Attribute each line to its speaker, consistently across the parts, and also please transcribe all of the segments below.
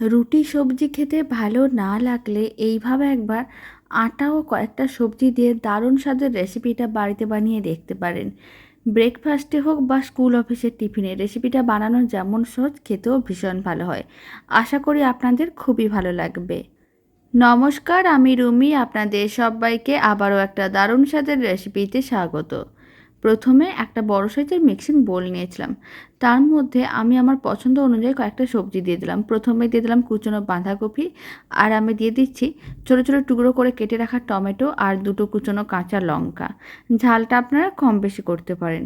Speaker 1: রুটি সবজি খেতে ভালো না লাগলে এইভাবে একবার আটা ও কয়েকটা সবজি দিয়ে দারুণ স্বাদের রেসিপিটা বাড়িতে বানিয়ে দেখতে পারেন। ব্রেকফাস্টে হোক বা স্কুল অফিসের টিফিনে রেসিপিটা বানানো যেমন সহজ খেতেও ভীষণ ভালো হয়। আশা করি আপনাদের খুবই ভালো লাগবে। নমস্কার, আমি রুমি, আপনাদের সবাইকে আবারও একটা দারুণ স্বাদের রেসিপিতে স্বাগত। প্রথমে একটা বড় সাইজের মিক্সিং বোল নিয়েছিলাম। তার মধ্যে আমি আমার পছন্দ অনুযায়ী কয়েকটা সবজি দিয়ে দিলাম। প্রথমে দিয়ে দিলাম কুচনো বাঁধাকপি আর আমি দিয়ে দিচ্ছি ছোটো ছোটো টুকরো করে কেটে রাখা টমেটো আর দুটো কুচনো কাঁচা লঙ্কা। ঝালটা আপনারা কম বেশি করতে পারেন।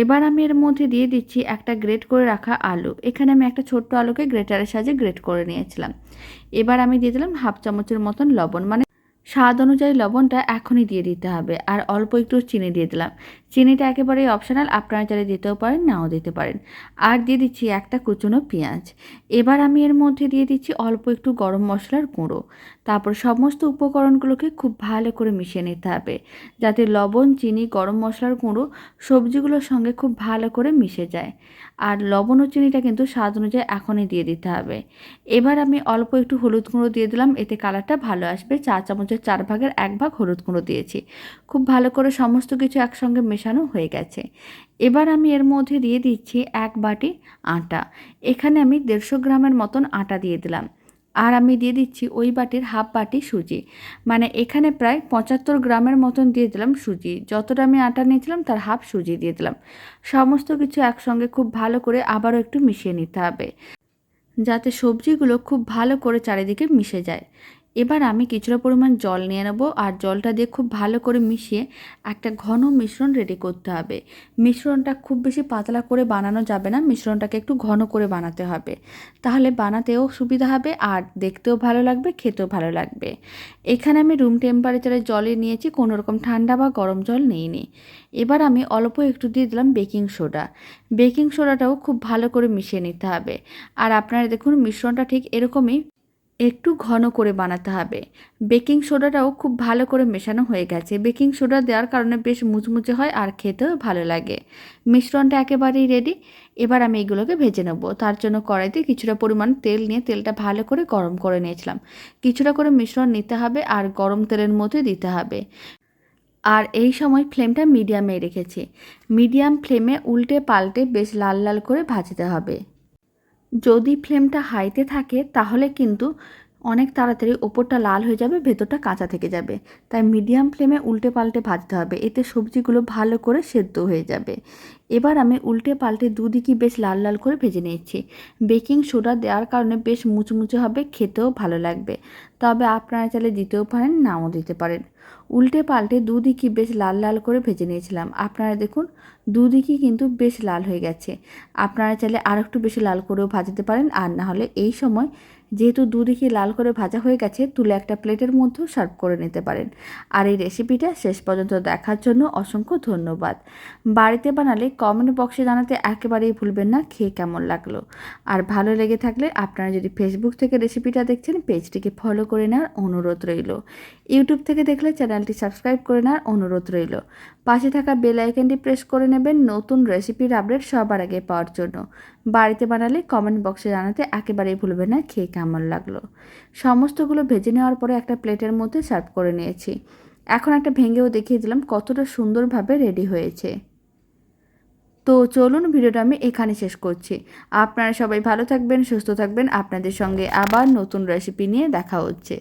Speaker 1: এবার আমি এর মধ্যে দিয়ে দিচ্ছি একটা গ্রেট করে রাখা আলু। এখানে আমি একটা ছোট্ট আলুকে গ্রেটারের সাহায্যে গ্রেট করে নিয়েছিলাম। এবার আমি দিয়ে দিলাম হাফ চামচের মতন লবণ। মানে স্বাদ অনুযায়ী লবণটা এখনই দিয়ে দিতে হবে। আর অল্প একটু চিনি দিয়ে দিলাম। চিনিটা একেবারেই অপশনাল আপনারা চাইলে দিতেও পারেন, নাও দিতে পারেন। আর দিয়ে দিচ্ছি একটা কুচনো পেঁয়াজ। এবার আমি এর মধ্যে দিয়ে দিচ্ছি অল্প একটু গরম মশলার গুঁড়ো। তারপর সমস্ত উপকরণগুলোকে খুব ভালো করে মিশিয়ে নিতে হবে। যাতে লবণ, চিনি, গরম মশলার গুঁড়ো সবজিগুলোর সঙ্গে খুব ভালো করে মিশে যায়। আর লবণ ও চিনিটা কিন্তু স্বাদ অনুযায়ী এখনই দিয়ে দিতে হবে। এবার আমি অল্প একটু হলুদ গুঁড়ো দিয়ে দিলাম, এতে কালারটা ভালো আসবে। চা চামচের চার ভাগের এক ভাগ হলুদ গুঁড়ো দিয়েছি। খুব ভালো করে সমস্ত কিছু একসঙ্গে মেশানো হয়ে গেছে। এবার আমি এর মধ্যে দিয়ে দিচ্ছি এক বাটি আটা। এখানে আমি দেড়শো গ্রামের মতন আটা দিয়ে দিলাম। আর আমি দিয়ে দিচ্ছি ওই বাটির হাফ বাটি সুজি। মানে এখানে প্রায় পঁচাত্তর গ্রামের মতন দিয়ে দিলাম সুজি। যতটা আমি আটা নিয়েছিলাম তার হাফ সুজি দিয়ে দিলাম। সমস্ত কিছু একসঙ্গে খুব ভালো করে আবারও একটু মিশিয়ে নিতে হবে। যাতে সবজিগুলো খুব ভালো করে চারিদিকে মিশে যায়। এবার আমি কিছুটা পরিমাণ জল নিয়ে নেব আর জলটা দিয়ে খুব ভালো করে মিশিয়ে একটা ঘন মিশ্রণ রেডি করতে হবে। মিশ্রণটা খুব বেশি পাতলা করে বানানো যাবে না, মিশ্রণটাকে একটু ঘন করে বানাতে হবে। তাহলে বানাতেও সুবিধা হবে আর দেখতেও ভালো লাগবে, খেতেও ভালো লাগবে। এখানে আমি রুম টেম্পারেচারে জলে নিয়েছি, কোনো রকম ঠান্ডা বা গরম জল নিইনি। এবার আমি অল্প একটু দিয়ে দিলাম বেকিং সোডা বেকিং সোডাটাও খুব ভালো করে মিশিয়ে নিতে হবে। আর আপনারা দেখুন, মিশ্রণটা ঠিক এরকমই একটু ঘন করে বানাতে হবে। বেকিং সোডাটাও খুব ভালো করে মেশানো হয়ে গেছে। বেকিং সোডা দেওয়ার কারণে বেশ মুচমুচে হয় আর খেতেও ভালো লাগে। মিশ্রণটা একেবারেই রেডি এবার আমি এগুলোকে ভেজে নেব। তার জন্য কড়াইতে কিছুটা পরিমাণ তেল নিয়ে তেলটা ভালো করে গরম করে নিয়েছিলাম। কিছুটা করে মিশ্রণ নিতে হবে আর গরম তেলের মধ্যে দিতে হবে। আর এই সময় ফ্লেমটা মিডিয়ামে রেখেছি। মিডিয়াম ফ্লেমে উল্টে পাল্টে বেশ লাল লাল করে ভাজতে হবে। যদি ফ্লেমটা হাইতে থাকে, তাহলে কিন্তু অনেক তাড়াতাড়ি ওপরটা লাল হয়ে যাবে, ভেতরটা কাঁচা থেকে যাবে। তাই মিডিয়াম ফ্লেমে উল্টে পাল্টে ভাজতে হবে। এতে সবজিগুলো ভালো করে সেদ্ধ হয়ে যাবে। এবার আমি উল্টে পাল্টে দুদিকই বেশ লাল লাল করে ভেজে নিয়েছি। বেকিং সোডা দেওয়ার কারণে বেশ মুচমুচে হবে, খেতেও ভালো লাগবে। তবে আপনারা চাইলে দিতেও পারেন, নাও দিতে পারেন। উল্টে পাল্টে দুদিকই বেশ লাল লাল করে ভেজে নিয়েছিলাম। আপনারা দেখুন, দুদিকই কিন্তু বেশ লাল হয়ে গেছে। আপনারা চাইলে আর একটু বেশি লাল করেও ভাজতে পারেন। আর না হলে এই সময় যেহেতু দুদিকে লাল করে ভাজা হয়ে গেছে, তুলে একটা প্লেটের মধ্যেও সার্ভ করে নিতে পারেন। আর এই রেসিপিটা শেষ পর্যন্ত দেখার জন্য অসংখ্য ধন্যবাদ। বাড়িতে বানালে কমেন্ট বক্সে জানাতে একেবারেই ভুলবেন না, খেয়ে কেমন লাগল। আর ভালো লেগে থাকলে আপনারা যদি ফেসবুক থেকে রেসিপিটা দেখছেন, পেজটিকে ফলো করে নেওয়ার অনুরোধ রইল। ইউটিউব থেকে দেখলে চ্যানেলটি সাবস্ক্রাইব করে নেওয়ার অনুরোধ রইল। পাশে থাকা বেল আইকনটি প্রেস করে নেবেন নতুন রেসিপির আপডেট সবার আগে পাওয়ার জন্য। বাড়িতে বানালে কমেন্ট বক্সে জানাতে একেবারেই ভুলবেন না, খেয়ে কেমন লাগল। সমস্তগুলো ভেজে নেওয়ার পরে একটা প্লেটের মধ্যে সার্ভ করে নিয়েছি। এখন একটা ভেঙেও দেখিয়ে দিলাম কতটা সুন্দরভাবে রেডি হয়েছে। তো চলুন ভিডিওটা আমি এখানে শেষ করছি। আপনারা সবাই ভালো থাকবেন, সুস্থ থাকবেন। আপনাদের সঙ্গে আবার নতুন রেসিপি নিয়ে দেখা হচ্ছে।